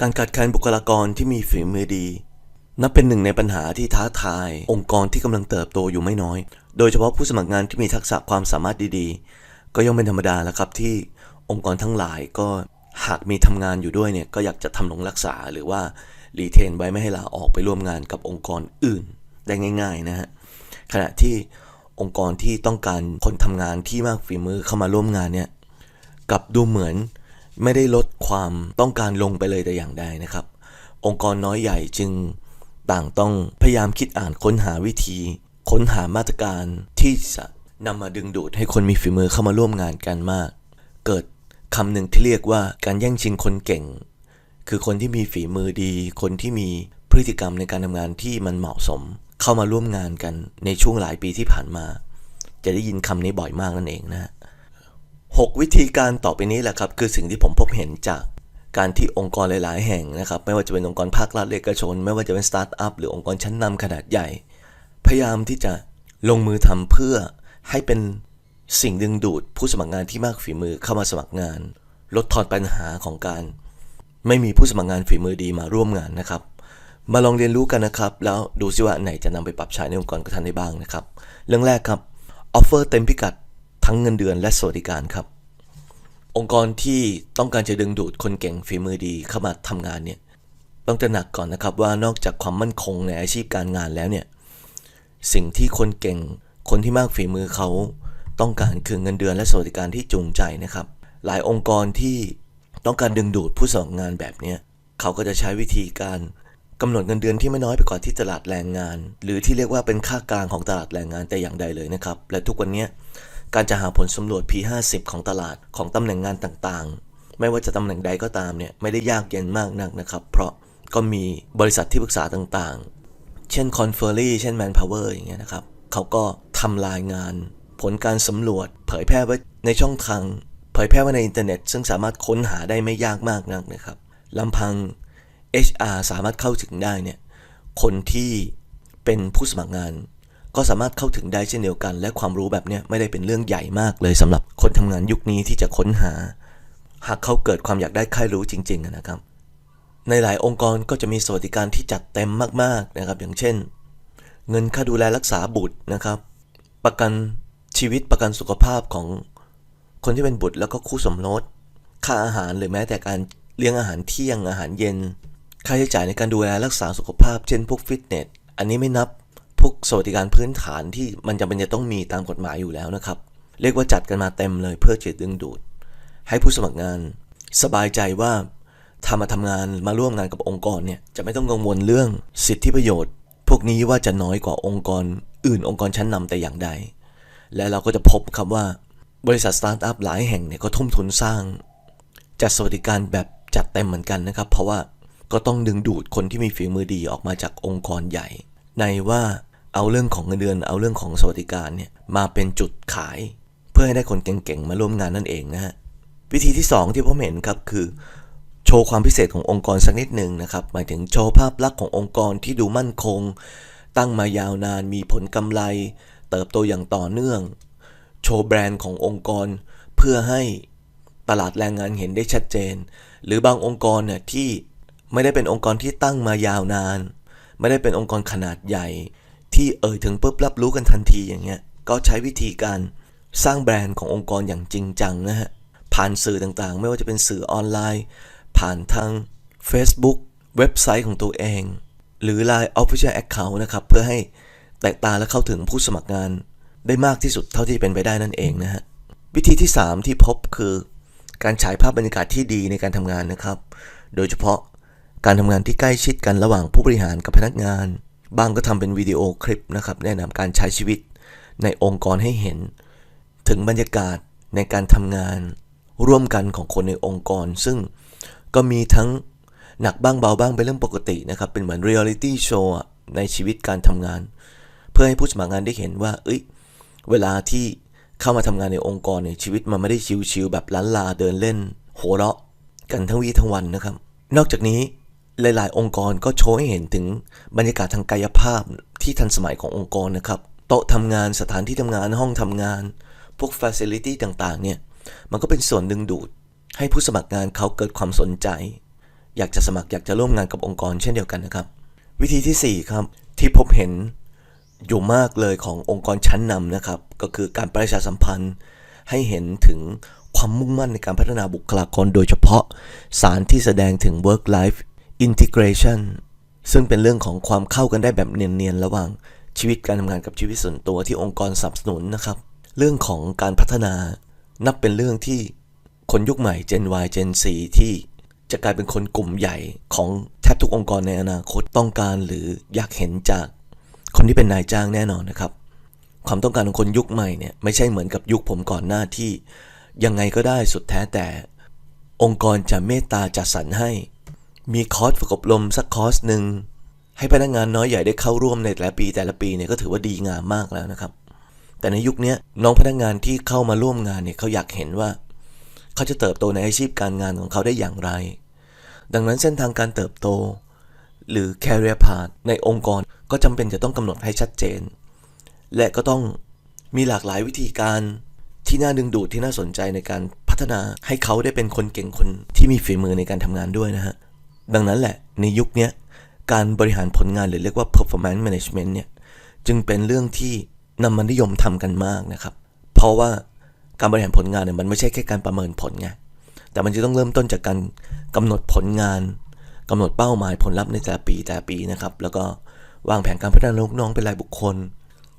การขาดแคลนบุคลากรที่มีฝีมือดี นับเป็นหนึ่งในปัญหาที่ท้าทาย องค์กรที่กำลังเติบโตอยู่ไม่น้อย โดยเฉพาะผู้สมัครงานที่มีทักษะความสามารถดีๆ ก็ย่อมเป็นธรรมดาแล้วครับที่องค์กรทั้งหลายก็หากมีทำงานอยู่ด้วยเนี่ยก็อยากจะทำรงรักษาหรือว่ารีเทนไว้ไม่ให้ลาออกไปร่วมงานกับองค์กรอื่นได้ง่าย ๆนะฮะขณะที่องค์กรที่ต้องการคนทำงานที่มากฝีมือเข้ามาร่วมงานเนี่ยกับดูเหมือน ไม่ได้ลดความต้องการลงไปเลยแต่อย่างใดนะครับ องค์กรน้อยใหญ่จึงต่างต้องพยายามคิดอ่านค้นหาวิธี ค้นหามาตรการที่จะนำมาดึงดูดให้คนมีฝีมือเข้ามาร่วมงานกันมาก เกิดคำหนึ่งที่เรียกว่าการแย่งชิงคนเก่ง คือคนที่มีฝีมือดี คนที่มีพฤติกรรมในการทำงานที่มันเหมาะสม เข้ามาร่วมงานกันในช่วงหลายปีที่ผ่านมา จะได้ยินคำนี้บ่อยมากนั่นเองนะฮะ 6 วิธีการต่อไปนี้แหละครับ คือสิ่งที่ผมพบเห็นจากการที่องค์กรหลาย ๆ แห่งนะครับ ไม่ว่าจะเป็นองค์กรภาครัฐเอกชน ไม่ว่าจะเป็นสตาร์ทอัพหรือองค์กรชั้นนำขนาดใหญ่ พยายามที่จะลงมือทำเพื่อให้เป็นสิ่งดึงดูดผู้สมัครงานที่มากฝีมือเข้ามาสมัครงาน ลดทอนปัญหาของการ ไม่มีผู้สมัครงานฝีมือดีมาร่วมงานนะครับ มาลองเรียนรู้กันนะครับ แล้วดูซิว่าไหนจะนำไปปรับใช้ในองค์กรกระทันได้บ้างนะครับ เรื่องแรกครับออฟเฟอร์เต็มพิกัด ทั้งเงินเดือนและสวัสดิการครับ องค์กรที่ต้องการจะดึงดูดคนเก่งฝีมือดีเข้ามาทำงานเนี่ยต้องตระหนักก่อนนะครับว่านอกจากความมั่นคงในอาชีพการงานแล้วเนี่ยสิ่งที่คนเก่งคนที่มากฝีมือเขาต้องการคือเงินเดือนและสวัสดิการที่จูงใจนะครับ หลายองค์กรที่ต้องการดึงดูดผู้สมัครงานแบบนี้เขาก็จะใช้วิธีการกำหนดเงินเดือนที่ไม่น้อยไปกว่าที่ตลาดแรงงาน หรือที่เรียกว่าเป็นค่ากลางของตลาดแรงงานแต่อย่างใดเลยนะครับ และทุกวันนี้ การจะหาผลสำรวจ P50 ของตลาดของตำแหน่งงานต่างๆ ไม่ว่าจะตำแหน่งใดก็ตามเนี่ยไม่ได้ยากเย็นมากนักนะครับ เพราะก็มีบริษัทที่ปรึกษาต่างๆ เช่น c o n f e r r y เช่น Manpower อย่างเงี้ยนะครับเขาก็ทำรายงาน ผลการสำรวจ เผยแพร่ไว้ในช่องทาง เผยแพร่ไว้ในอินเทอร์เน็ต ซึ่งสามารถค้นหาได้ไม่ยากมากนักนะครับลำพัง HR สามารถเข้าถึงได้เนี่ยคนที่เป็นผู้สมัครงาน ก็สามารถเข้าถึงได้เช่นเดียวกัน และความรู้แบบนี้ไม่ได้เป็นเรื่องใหญ่มากเลยสำหรับคนทำงานยุคนี้ที่จะค้นหา หากเขาเกิดความอยากได้ใครรู้จริง ๆนะครับ ในหลายองค์กรก็จะมีสวัสดิการที่จัดเต็มมากๆนะครับ อย่างเช่น เงินค่าดูแลรักษาบุตรนะครับ ประกันชีวิตประกันสุขภาพของคนที่เป็นบุตรแล้วก็คู่สมรสค่าอาหารหรือแม้แต่การเลี้ยงอาหารเที่ยงอาหารเย็น ค่าใช้จ่ายในการดูแลรักษาสุขภาพ เช่นพวกฟิตเนส อันนี้ไม่นับ พวกสวัสดิการพื้นฐานที่มันจำเป็นจะต้องมีตามกฎหมายอยู่แล้วนะครับ เรียกว่าจัดกันมาเต็มเลยเพื่อจะดึงดูด ให้ผู้สมัครงานสบายใจว่าทำมาทำงานมาร่วมงานกับองค์กรเนี่ยจะไม่ต้องกังวลเรื่องสิทธิประโยชน์ พวกนี้ว่าจะน้อยกว่าองค์กร อื่นองค์กรชั้นนำแต่อย่างใด และเราก็จะพบครับว่าบริษัทสตาร์ทอัพหลายแห่งเนี่ยก็ทุ่มทุนสร้าง จัดสวัสดิการแบบจัดเต็มเหมือนกันนะครับ เพราะว่าก็ต้องดึงดูดคนที่มีฝีมือดีออกมาจากองค์กรใหญ่ ในว่า เอาเรื่องของเงินเดือน เอาเรื่องของสวัสดิการเนี่ยมาเป็นจุดขาย เพื่อให้ได้คนเก่งๆมาร่วมงานนั่นเองนะฮะวิธีที่ 2 ที่ผมเห็นครับคือโชว์ความพิเศษขององค์กรสักนิดหนึ่งนะครับหมายถึงโชว์ภาพลักษณ์ขององค์กรที่ดูมั่นคง ตั้งมายาวนานมีผลกำไร เติบโตอย่างต่อเนื่อง โชว์แบรนด์ขององค์กร เพื่อให้ตลาดแรงงานเห็นได้ชัดเจน หรือบางองค์กรเนี่ยที่ไม่ได้เป็นองค์กรที่ตั้งมายาวนาน ไม่ได้เป็นองค์กรขนาดใหญ่ ที่เอ่ยถึงปุ๊บรับรู้กันทันทีอย่างเงี้ยก็ใช้วิธีการสร้างแบรนด์ขององค์กรอย่างจริงจังนะฮะผ่านสื่อต่างๆ ไม่ว่าจะเป็นสื่อออนไลน์ ผ่านทาง Facebook เว็บไซต์ของตัวเอง หรือ Line Official Account นะครับ เพื่อให้แตกตาและเข้าถึงผู้สมัครงานได้มากที่สุดเท่าที่เป็นไปได้นั่นเองนะฮะวิธีที่ 3 ที่พบคือ การฉายภาพบรรยากาศที่ดีในการทำงานนะครับ โดยเฉพาะการทำงานที่ใกล้ชิดกันระหว่างผู้บริหารกับพนักงาน บางก็ทำเป็นวิดีโอคลิปนะครับแนะนำการใช้ชีวิตในองค์กรให้เห็น ถึงบรรยากาศในการทำงาน ร่วมกันของคนในองค์กร ซึ่งก็มีทั้งหนักบ้างเบาบ้างเป็นเรื่องปกตินะครับ เป็นเหมือนเรียลิตี้โชว์ในชีวิตการทำงาน เพื่อให้ผู้สมัครงานได้เห็นว่า เอ้ย เวลาที่เข้ามาทำงานในองค์กรเนี่ยชีวิตมันไม่ได้ชิวๆแบบล้านลาเดินเล่น โหเราะกันทั้งวีทั้งวันนะครับ นอกจากนี้ หลาย ๆ องค์กรก็โชว์ให้เห็นถึงบรรยากาศทางกายภาพที่ทันสมัยขององค์กรนะครับ โต๊ะทำงานสถานที่ทำงานห้องทำงาน พวกฟ a ซิลิตี้ต่าง ๆ เนี่ย มันก็เป็นส่วนดึงดูด ให้ผู้สมัครงานเขาเกิดความสนใจ อยากจะสมัครอยากจะร่วมงานกับองค์กรเช่นเดียวกันนะครับ วิธีทีสี่ 4 ครับ ที่พบเห็นอยู่มากเลยขององค์กรชั้นนำนะครับ ก็คือการประชาสัมพันธ์ให้เห็นถึงความมุ่งมั่นในการพัฒนาบุคลากรโดยเฉพาะ สารที่แสดงถึง work life integration ซึ่งเป็นเรื่องของความเข้ากันได้แบบเนียนๆ ระหว่างชีวิตการทำงานกับชีวิตส่วนตัวที่องค์กรสนับสนุนนะครับ เรื่องของการพัฒนานับเป็นเรื่องที่คนยุคใหม่ Gen Y Gen Z ที่จะกลายเป็นคนกลุ่มใหญ่ของแทบทุกองค์กรในอนาคตต้องการหรืออยากเห็นจากคนที่เป็นนายจ้างแน่นอนนะครับ ความต้องการของคนยุคใหม่เนี่ยไม่ใช่เหมือนกับยุคผมก่อนหน้าที่ ยังไงก็ได้สุดแท้แต่ องค์กรจะเมตตาจัดสรรให้ มีคอร์สฝึกอบรมสักคอร์สหนึ่งให้พนักงานน้อยใหญ่ได้เข้าร่วมในแต่ละปีแต่ละปีเนี่ยก็ถือว่าดีงามมากแล้วนะครับ แต่ในยุคนี้น้องพนักงานที่เข้ามาร่วมงานเนี่ยเขาอยากเห็นว่า เขาจะเติบโตในอาชีพการงานของเขาได้อย่างไร ดังนั้นเส้นทางการเติบโต หรือ career path ในองค์กรก็จำเป็นจะต้องกำหนดให้ชัดเจน และก็ต้องมีหลากหลายวิธีการที่น่าดึงดูดที่น่าสนใจในการพัฒนาให้เขาได้เป็นคนเก่งคนที่มีฝีมือในการทำงานด้วยนะฮะ ดังนั้นแหละในยุคนี้การบริหารผลงานหรือเรียกว่า performance management เนี่ยจึงเป็นเรื่องที่นำมานิยมทำกันมากนะครับ เพราะว่าการบริหารผลงานเนี่ยมันไม่ใช่แค่การประเมินผลไงแต่มันจะต้องเริ่มต้นจากการกำหนดผลงานกำหนดเป้าหมายผลลัพธ์ในแต่ละปีแต่ละปีนะครับ แล้วก็วางแผนการพัฒนาลูกน้องเป็นรายบุคคล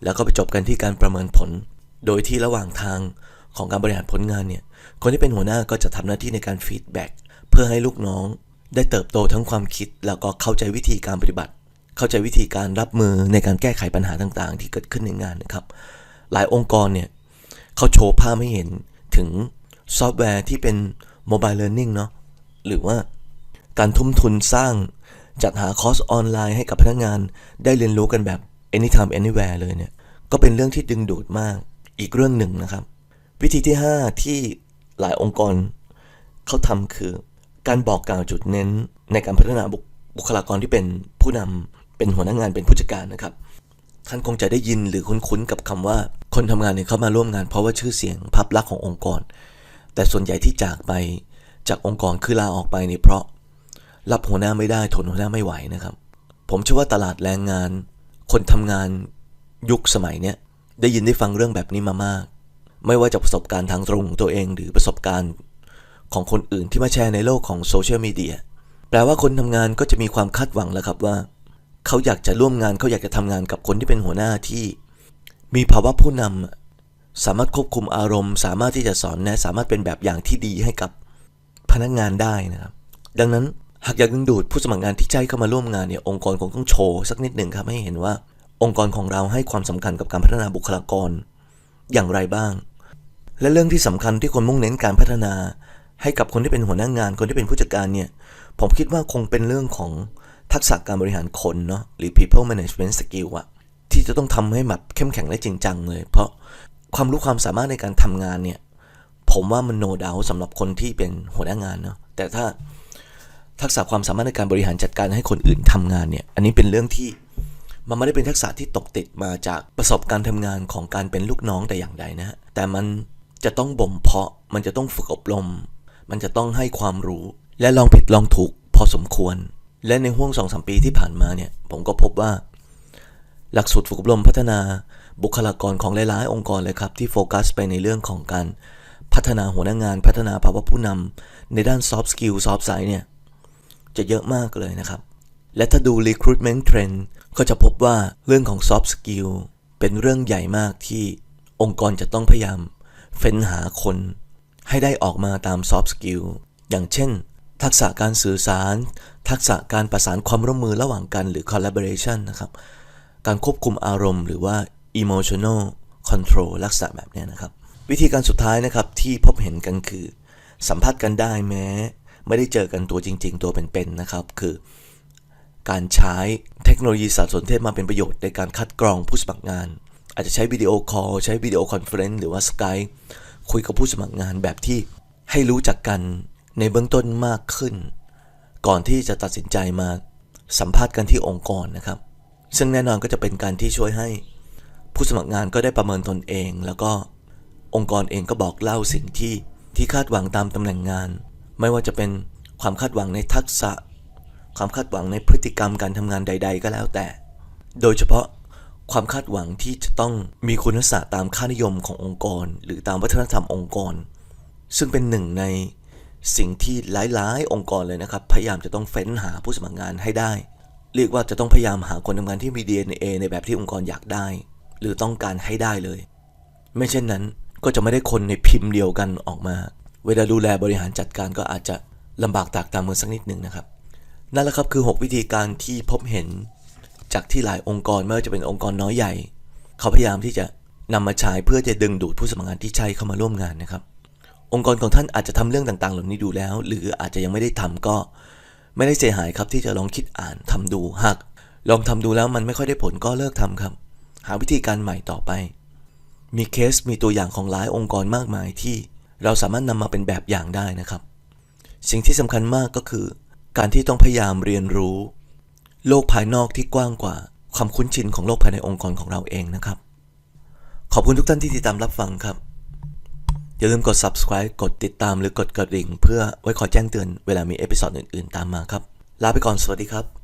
แล้วก็ไปจบกันที่การประเมินผล โดยที่ระหว่างทางของการบริหารผลงานเนี่ยคนที่เป็นหัวหน้าก็จะทำหน้าที่ในการฟีดแบ็กเพื่อให้ลูกน้อง ได้เติบโตทั้งความคิด แล้วก็เข้าใจวิธีการปฏิบัติ เข้าใจวิธีการรับมือในการแก้ไขปัญหาต่างๆ ที่เกิดขึ้นในงานนะครับ หลายองค์กรเนี่ยเขาโชว์ภาพให้เห็นถึงซอฟต์แวร์ที่เป็นโมบายเล a r n i n g เนาะหรือว่าการทุ่มทุนสร้างจัดหาคอร์สออนไลน์ให้กับพนักงานได้เรียนรู้กันแบบ anytime anywhere เลยเนี่ย ก็เป็นเรื่องที่ดึงดูดมากอีกเรื่องหนึ่งนะครับ วิธีที่ 5 ที่หลายองค์กรเขาทำคือ การบอกกล่าวจุดเน้น ในการพัฒนาบุคบุคลากรที่เป็นผู้นำเป็นหัวหน้างานเป็นผู้จัดการนะครับ ท่านคงจะได้ยินหรือคุ้นๆกับคำว่าคนทำงานเนี่ยเข้ามาร่วมงาน เพราะว่าชื่อเสียงภาพลักษณ์ขององค์กร แต่ส่วนใหญ่ที่จากไปจากองค์กรคือลาออกไปเนี่ยเพราะ รับหัวหน้าไม่ได้ทนหัวหน้าไม่ไหวนะครับ ผมเชื่อว่าตลาดแรงงาน คนทำงานยุคสมัยเนี้ยได้ยินได้ฟังเรื่องแบบนี้มามาก ไม่ว่าจะประสบการณ์ทางตรงของตัวเอง หรือประสบการณ์ ของคนอื่นที่มาแชร์ในโลกของโซเชียลมีเดียแปลว่าคนทำงานก็จะมีความคาดหวังแล้วครับว่า เขาอยากจะร่วมงานเขาอยากจะทำงานกับคนที่เป็นหัวหน้าที่ มีภาวะผู้นำสามารถควบคุมอารมณ์ สามารถที่จะสอนนะสามารถเป็นแบบอย่างที่ดีให้กับพนักงานได้นะครับ ดังนั้นหากอยากดึงดูดผู้สมัครงานที่ใจเข้ามาร่วมงานเนี่ยองค์กรคงต้องโชว์สักนิดหนึ่งครับให้เห็นว่า องค์กรของเราให้ความสำคัญกับการพัฒนาบุคลากร อย่างไรบ้าง และเรื่องที่สำคัญที่คนมุ่งเน้นการพัฒนา ให้กับคนที่เป็นหัวหน้างาน คนที่เป็นผู้จัดการเนี่ย ผมคิดว่าคงเป็นเรื่องของทักษะการบริหารคนเนาะหรือ people management skill อะที่จะต้องทำให้แบบเข้มแข็งและจริงจังเลย เพราะความรู้ความสามารถในการทำงานเนี่ย ผมว่ามันโนดาวสำหรับคนที่เป็นหัวหน้างานเนาะแต่ถ้าทักษะความสามารถในการบริหารจัดการให้คนอื่นทำงานเนี่ย อันนี้เป็นเรื่องที่มันไม่ได้เป็นทักษะที่ตกติดมาจากประสบการณ์ทำงานของการเป็นลูกน้องแต่อย่างใดนะฮะแต่มันจะต้องบ่มเพาะมันจะต้องฝึกอบรม มันจะต้องให้ความรู้ และลองผิดลองถูกพอสมควร และในห่วงสองสมปีที่ผ่านมาเนี่ย ผมก็พบว่า หลักสูตรฝึกอบรมพัฒนาบุคลากรของหลายๆ องค์กรเลยครับ ที่โฟกัสไปในเรื่องของการพัฒนาหัวหน้างานพัฒนาภาวะผู้นำในด้าน soft skill soft side เนี่ย จะเยอะมากเลยนะครับ และถ้าดู recruitment trend ก็จะพบว่าเรื่องของ soft skill เป็นเรื่องใหญ่มากที่องค์กรจะต้องพยายามเฟ้นหาคน ให้ได้ออกมาตาม soft skill อย่างเช่น ทักษะการสื่อสาร ทักษะการประสานความร่วมมือระหว่างกันหรือ collaboration นะครับ การควบคุมอารมณ์หรือว่า emotional control ลักษณะแบบนี้นะครับ วิธีการสุดท้ายนะครับที่พบเห็นกันคือ สัมผัสกันได้แม้ ไม่ได้เจอกันตัวจริง ๆ ตัวเป็นๆนะครับ คือ การใช้เทคโนโลยีสารสนเทศมาเป็นประโยชน์ในการคัดกรองผู้สมัครงาน อาจจะใช้วิดีโอคอลใช้วิดีโอคอนเฟอเรนซ์หรือว่าสกาย คุยกับผู้สมัครงานแบบที่ให้รู้จักกันในเบื้องต้นมากขึ้น ก่อนที่จะตัดสินใจมาสัมภาษณ์กันที่องค์กรนะครับ ซึ่งแน่นอนก็จะเป็นการที่ช่วยให้ผู้สมัครงานก็ได้ประเมินตนเอง แล้วก็องค์กรเองก็บอกเล่าสิ่งที่ที่คาดหวังตามตำแหน่งงาน ไม่ว่าจะเป็นความคาดหวังในทักษะ ความคาดหวังในพฤติกรรมการทำงานใด ๆ ก็แล้วแต่ โดยเฉพาะ ความคาดหวังที่จะต้องมีคุณลักษณะตามค่านิยมขององค์กร หรือตามวัฒนธรรมองค์กร ซึ่งเป็นหนึ่งในสิ่งที่หลายๆ องค์กรเลยนะครับ พยายามจะต้องเฟ้นหาผู้สมัครงานให้ได้ เรียกว่าจะต้องพยายามหาคนทำงานที่มี DNA ในแบบที่องค์กรอยากได้ หรือต้องการให้ได้เลย ไม่เช่นนั้นก็จะไม่ได้คนในพิมพ์เดียวกันออกมา เวลาดูแลบริหารจัดการก็อาจจะลำบากตากตามกันสักนิดหนึ่งนะครับ นั่นแหละครับคือ 6 วิธีการที่พบเห็น จากที่หลายองค์กรไม่ว่าจะเป็นองค์กรน้อยใหญ่ เขาพยายามที่จะนำมาใช้เพื่อจะดึงดูดผู้สมัครงานที่ใช่เข้ามาร่วมงานนะครับ องค์กรของท่านอาจจะทำเรื่องต่างๆ เหล่านี้ดูแล้ว หรืออาจจะยังไม่ได้ทำก็ ไม่ได้เสียหายครับที่จะลองคิดอ่านทำดูหากลองทำดูแล้วมันไม่ค่อยได้ผลก็เลิกทำครับ หาวิธีการใหม่ต่อไป มีเคสมีตัวอย่างของหลายองค์กรมากมายที่เราสามารถนำมาเป็นแบบอย่างได้นะครับ สิ่งที่สำคัญมากก็คือ การที่ต้องพยายามเรียนรู้ โลกภายนอกที่กว้างกว่าความคุ้นชินของโลกภายในองค์กรของเราเองนะครับ ขอบคุณทุกท่านที่ติดตามรับฟังครับ อย่าลืมกด subscribe กดติดตามหรือกดกระดิ่ง เพื่อไว้คอยแจ้งเตือนเวลามีเอพิ o d ดอื่นๆ ตามมาครับ ลาไปก่อนสวัสดีครับ